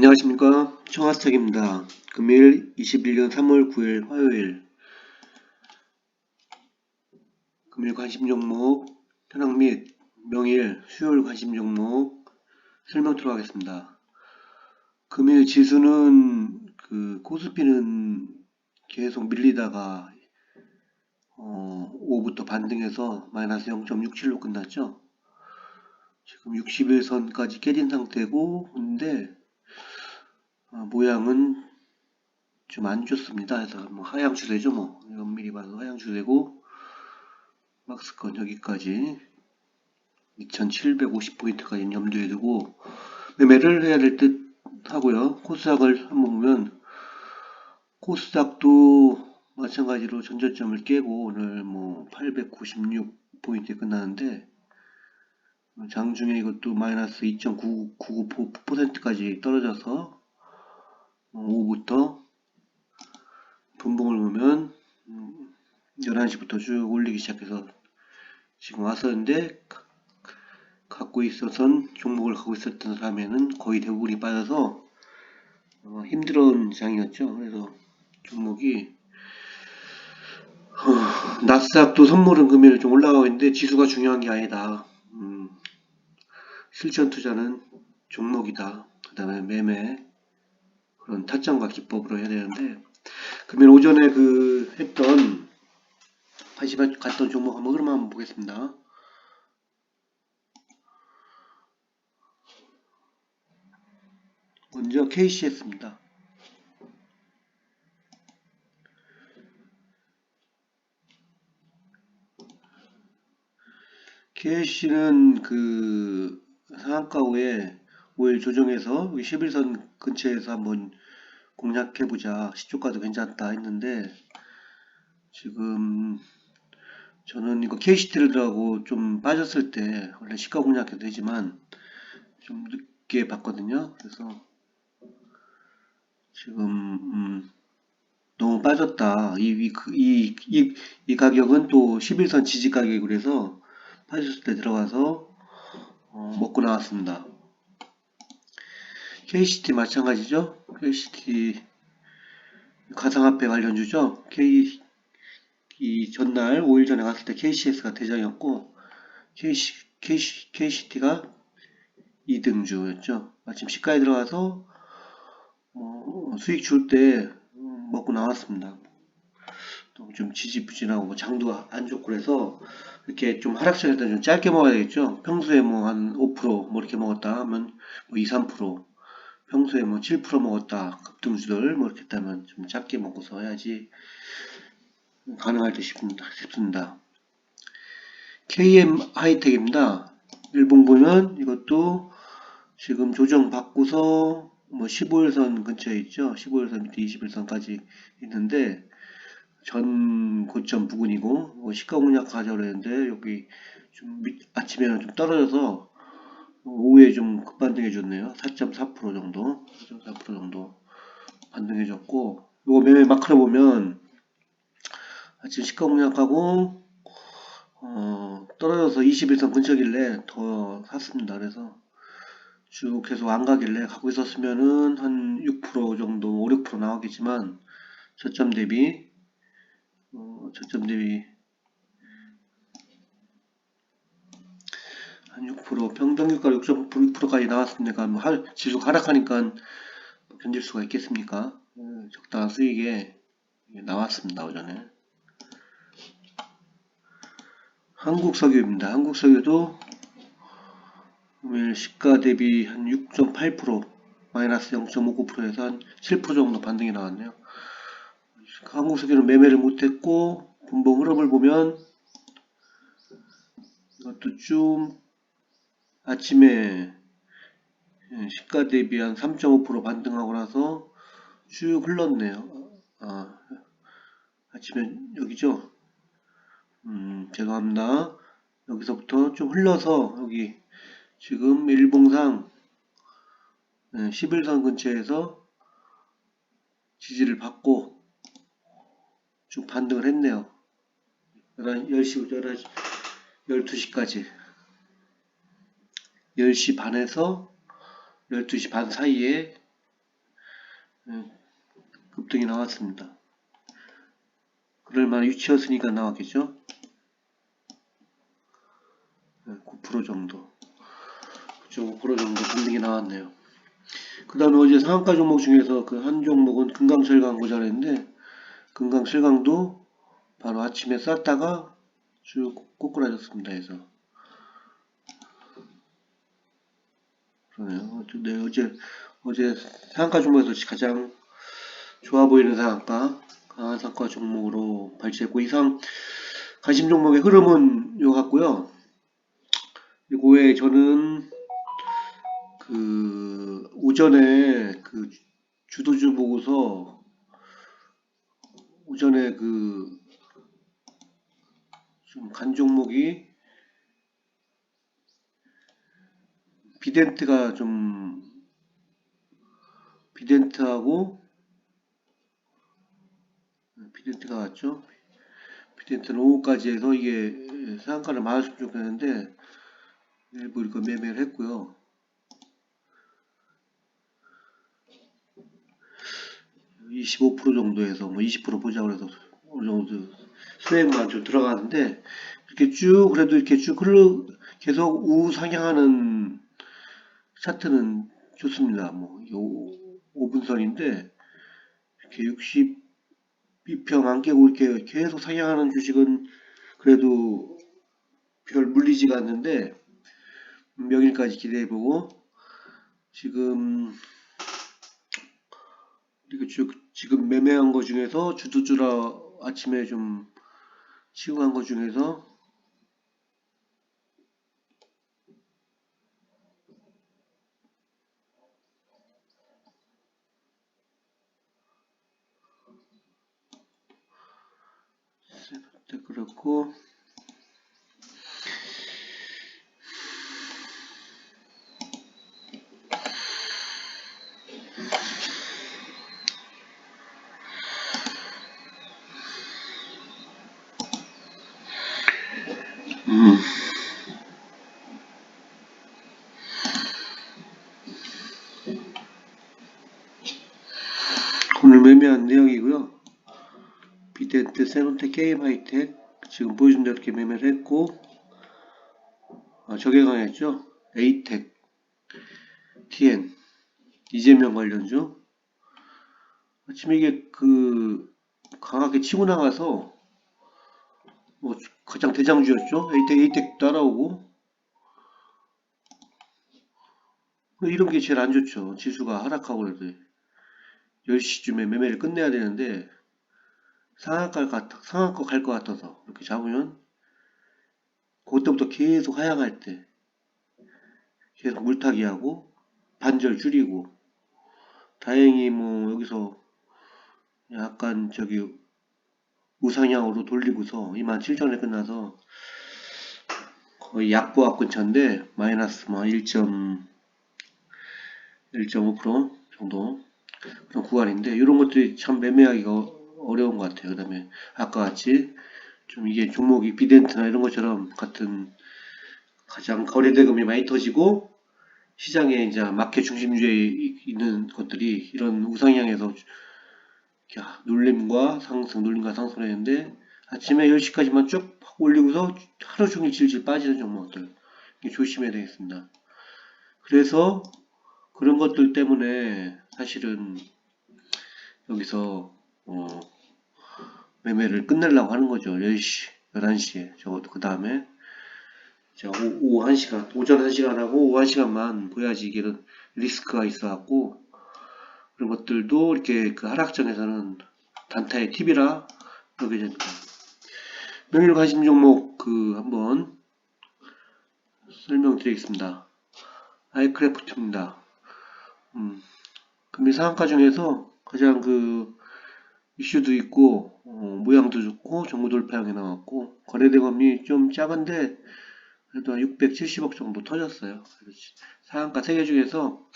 안녕하십니까 청하스탁입니다. 금일 21년 3월 9일 화요일 금일 관심 종목 현황 및 명일 수요일 관심 종목 설명 들어가겠습니다. 금일 지수는 그 코스피는 계속 밀리다가 어, 오후부터 반등해서 마이너스 0.67로 끝났죠. 지금 61선까지 깨진 상태고 근데 어, 모양은 좀 안 좋습니다. 그래서 뭐 하향 추세죠, 뭐 엄밀히 봐서 하향 추세고 막스권 여기까지 2,750포인트까지 염두에 두고 매매를 해야 될 듯 하고요. 코스닥을 한번 보면 코스닥도 마찬가지로 전저점을 깨고 오늘 뭐 896포인트에 끝나는데 장중에 이것도 마이너스 2.99%까지 떨어져서 오후부터 분봉을 보면 11시부터 쭉 올리기 시작해서 지금 왔었는데 갖고 있어선 종목을 갖고 있었던 사람에는 거의 대부분이 빠져서 어, 힘들어온 장이었죠. 그래서 종목이 어, 나스닥도 선물은 금일 좀 올라가고 있는데 지수가 중요한 게 아니다. 음, 실전 투자는 종목이다. 그 다음에 매매 그런 타점과 기법으로 해야 되는데 그러면 오전에 그 했던 다시 갔던 종목 한번 흐름 한번 보겠습니다. 먼저 KCS입니다. KC는 그 상한가 후에 5일 조정해서 11선 근처에서 한번 공략해보자. 시초가도 괜찮다 했는데 지금 저는 이거 KCT를 좀 빠졌을 때 원래 시가 공략해도 되지만 좀 늦게 봤거든요. 그래서 지금 음 너무 빠졌다. 이, 이, 이, 이, 이 가격은 또 11선 지지 가격이고 그래서 빠졌을 때 들어가서 어, 먹고 나왔습니다. KCT 마찬가지죠. KCT 가상화폐 관련주죠. K 이 전날 5일 전에 갔을 때 KCS가 대장이었고 KC, KC, KCT가 2등주였죠. 마침 시가에 들어가서 어, 수익 줄 때 먹고 나왔습니다. 좀 지지부진하고 뭐 장도 안 좋고 그래서 이렇게 좀 하락장일 때좀 짧게 먹어야 되겠죠. 평소에 뭐 한 5%뭐 이렇게 먹었다 하면 뭐 2, 3% 평소에 뭐 7% 먹었다 급등주들 뭐 이렇게 했다면 좀 작게 먹고서 해야지 가능할 듯 싶습니다. 싶습니다. KM 하이텍입니다. 일봉 보면 이것도 지금 조정 받고서 뭐 15일선 근처에 있죠. 15일선 밑에 21선까지 있는데 전 고점 부근이고 뭐 시가 공략 가져오려 했는데 여기 좀 아침에는 좀 떨어져서 오후에 좀 급반등해 줬네요. 4.4% 정도, 4.4% 정도 반등해 줬고, 이거 매매 마크로 보면 아침 시가 공략하고 어, 떨어져서 21선 근처길래 더 샀습니다. 그래서 쭉 계속 안 가길래 갖고 있었으면은 한 6% 정도, 5, 6% 나왔겠지만 저점 대비 어, 저점 대비 6% 평균가 6.9%까지 나왔으니까 뭐 할, 지수 하락하니까 견딜 수가 있겠습니까? 어, 적당한 수익에 나왔습니다 오전에 한국석유입니다. 한국석유도 오늘 시가 대비 한 6.8% 마이너스 0.59%에서 한 7% 정도 반등이 나왔네요. 한국석유는 매매를 못했고 분봉 흐름을 보면 이것도 좀 아침에 시가 대비 한 3.5% 반등하고 나서 쭉 흘렀네요. 아, 아침에 여기죠. 음, 죄송합니다. 여기서부터 좀 흘러서 여기 지금 일봉상 11선 근처에서 지지를 받고 쭉 반등을 했네요. 10시부터 11시, 12시까지 10시 반에서 12시 반 사이에 예, 급등이 나왔습니다. 그럴 만한 위치였으니까 나왔겠죠? 네, 9% 정도. 9.5% 정도 급등이 나왔네요. 그 다음에 어제 상한가 종목 중에서 그 한 종목은 금강철강 보자랬는데, 금강철강도 바로 아침에 쌌다가 쭉 꼬꾸라졌습니다. 해서. 그러 네요. 네, 어제, 어제 상한가 종목에서 가장 좋아 보이는 상한가, 강한 상한가 종목으로 발췌했고, 이상 관심 종목의 흐름은 요 같고요. 그 외에 저는 그 오전에 그 주도주 보고서 오전에 그 좀 간 종목이 비덴트가 좀 비덴트하고 비덴트가 왔죠. 비덴트는 오후까지 해서 이게 상한가를 맞았으면 좋겠는데 일부 이거 매매를 했고요. 25% 정도에서 뭐20% 보자 그래서 어느 정도 수익만 좀 들어가는데 이렇게 쭉 그래도 이렇게 쭉 흘러 계속 우상향하는 차트는 좋습니다. 뭐 요 5분선인데 이렇게 62평 안 깨고 이렇게 계속 상향하는 주식은 그래도 별 물리지가 않는데 명일까지 기대해보고 지금 그리고 쭉 지금 매매한 거 중에서 주도주라 아침에 좀간거 중에서 네, 그렇고 음. 오늘 매매한 내용이고요. 비덴트, 세론텍, 게임 하이텍 지금 보여준 대로 이렇게 매매를 했고 아, 저게 강했죠. 에이텍, TN, 이재명 관련주 아침에 이게 그 강하게 치고 나가서 뭐 가장 대장주였죠. 에이텍, 에이텍 따라오고 뭐 이런 게 제일 안 좋죠. 지수가 하락하고 그래도 10시쯤에 매매를 끝내야 되는데 상한가 같, 상한가 갈 것 같아서 이렇게 잡으면 그때부터 계속 하향할 때 계속 물타기 하고 반절 줄이고 다행히 뭐 여기서 약간 저기 우상향으로 돌리고서 27,000원에 끝나서 거의 약보합 근처인데 마이너스 뭐 1.1.5% 정도? 그런 구간인데 이런 것들이 참 매매하기가 어려운 것 같아요. 그 다음에 아까 같이 좀 이게 종목이 비덴트나 이런 것처럼 같은 가장 거래 대금이 많이 터지고 시장에 이제 마켓 중심주에 있는 것들이 이런 우상향에서 눌림과 상승, 눌림과 상승을 했는데 아침에 10시까지만 쭉 올리고서 하루 종일 질질 빠지는 종목들 조심해야 되겠습니다. 그래서 그런 것들 때문에 사실은 여기서 어 매매를 끝내려고 하는 거죠. 10시, 11시에 적어도 그 다음에 오후 1시간, 오전 1시간 하고 오후 1시간만 보야지 이게 리스크가 있어갖고 그런 것들도 이렇게 그 하락장에서는 단타의 팁이라 그러게 됩니다. 명일 관심 종목 그 한번 설명드리겠습니다. 아이크래프트입니다. 음, 금리 상한가 중에서 가장 그 이슈도 있고 어, 모양도 좋고 정보 돌파형이 나왔고 거래대금이 좀 작은데 그래도 670억 정도 터졌어요. 상한가 3개 중에서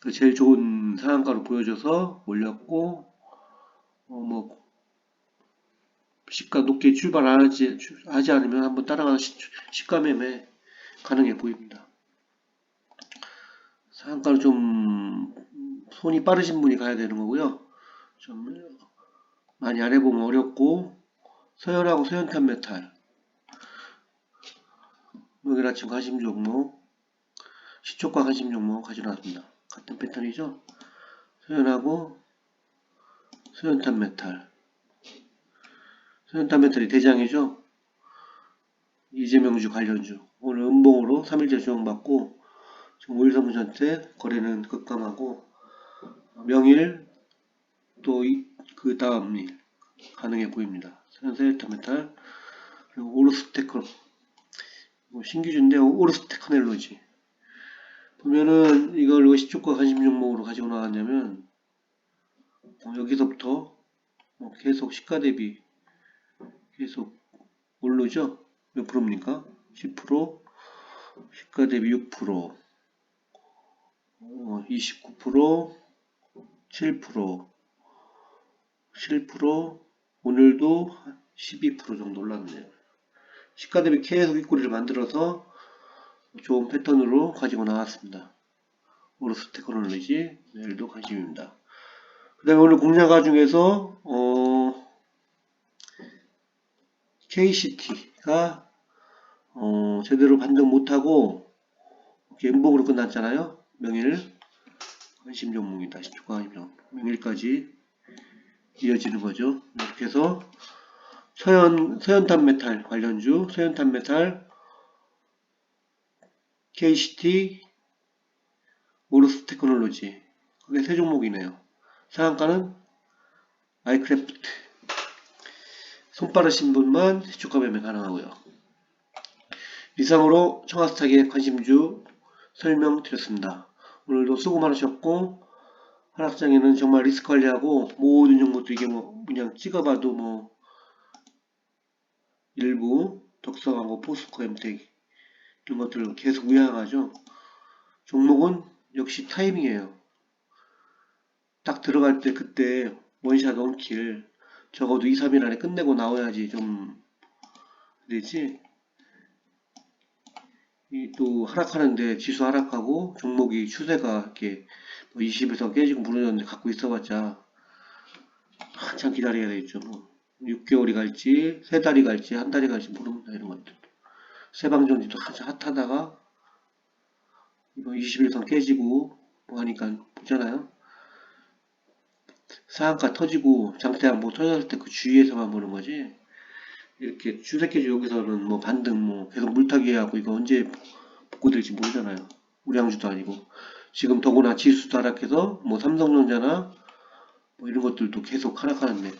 그 제일 좋은 상한가로 보여줘서 올렸고 어, 뭐 시가 높게 출발하지 하지 않으면 한번 따라가서 시가 매매 가능해 보입니다. 상한가를 좀 손이 빠르신 분이 가야 되는 거고요. 좀 많이 안 해보면 어렵고 서열하고 서연탄 메탈 여기 아침 가심 종목 시초과 가심 종목 가져놨습니다. 같은 패턴이죠. 서연하고 서연탄 메탈 서연탄 메탈이 대장이죠. 이재명주 관련주 오늘 음봉으로 3일째 주목받고 지금 5일 선물전때 거래는 급감하고 명일 또 그 다음 일 가능해 보입니다. 서연탄 메탈 그리고 오르스테크 뭐 신규주인데 오르스테크넬로지. 보면은 이걸 왜 시초과 관심 종목으로 가지고 나왔냐면 어, 여기서부터 뭐 계속 시가 대비 계속 오르죠? 몇 프로입니까? 10% 시가 대비 6% 어, 29% 7% 7% 오늘도 12% 정도 올랐네요 시가 대비 계속 윗꼬리를 만들어서 좋은 패턴으로 가지고 나왔습니다. 오르스 테크놀로지 내일도 관심입니다. 그 다음에 오늘 공략가 중에서 어, KCT가 어, 제대로 반등 못하고 연봉으로 끝났잖아요. 명일 관심 종목이 다시 추가 관심 종목 명일까지 이어지는 거죠. 이렇게 해서 서현, 서현탄 메탈 관련주, 서현탄 메탈, KCT, 오르스 테크놀로지. 그게 세 종목이네요. 상한가는 아이크래프트. 손 빠르신 분만 시초가 매매 가능하고요. 이상으로 청아스탁의 관심주 설명드렸습니다. 오늘도 수고 많으셨고 하락장에는 정말 리스크 관리하고 모든 종목도 이게 뭐 그냥 찍어봐도 뭐 일부 덕성하고 포스코 엠텍 이런 것들을 계속 우양하죠. 종목은 역시 타이밍이에요. 딱 들어갈 때 그때 원샷 원킬 적어도 2, 3일 안에 끝내고 나와야지 좀 되지. 이 또 하락하는데 지수 하락하고 종목이 추세가 이렇게 뭐 20에서 깨지고 무너졌는데 갖고 있어봤자 한참 기다려야 되겠죠. 뭐. 6개월이 갈지, 3달이 갈지, 한 달이 갈지 모릅니다. 이런 것들. 세방전지도 한참 핫하다가 이거 21선 깨지고 뭐 하니까 보잖아요. 상한가 터지고 장대양 뭐 터졌을 때 그 주위에서만 보는 거지. 이렇게 주새끼주 여기서는 뭐 반등 뭐 계속 물타기 하고 이거 언제 복구될지 모르잖아요. 우량주도 아니고. 지금 더구나 지수도 하락해서 뭐 삼성전자나 뭐 이런 것들도 계속 하락하는데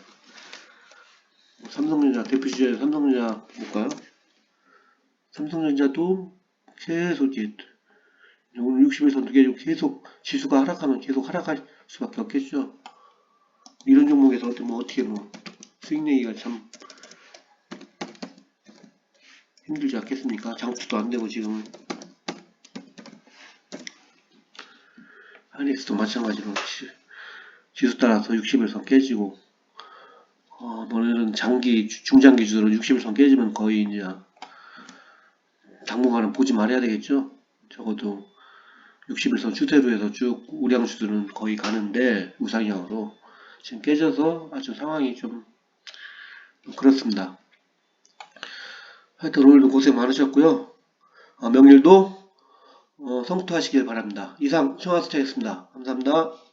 삼성전자 대표 주제 삼성전자 볼까요? 삼성전자도 계속 이제 오늘 60에서 계속 계속 지수가 하락하면 계속 하락할 수밖에 없겠죠. 이런 종목에서 어떻게 뭐 어떻게 뭐 수익 내기가 참 힘들지 않겠습니까? 장투도 안 되고 지금 하이닉스도 마찬가지로 지- 지수 따라서 60일선 깨지고 어, 오늘은 장기 주- 중장기 주로 60일선 깨지면 거의 이제 당분간은 보지 말아야 되겠죠. 적어도 60일선 추세로 해서 쭉 우량주들은 거의 가는데 우상향으로 지금 깨져서 아주 상황이 좀 그렇습니다. 하여튼 오늘도 고생 많으셨고요. 어, 명일도 어, 성투하시길 바랍니다. 이상 청와스타였습니다. 감사합니다.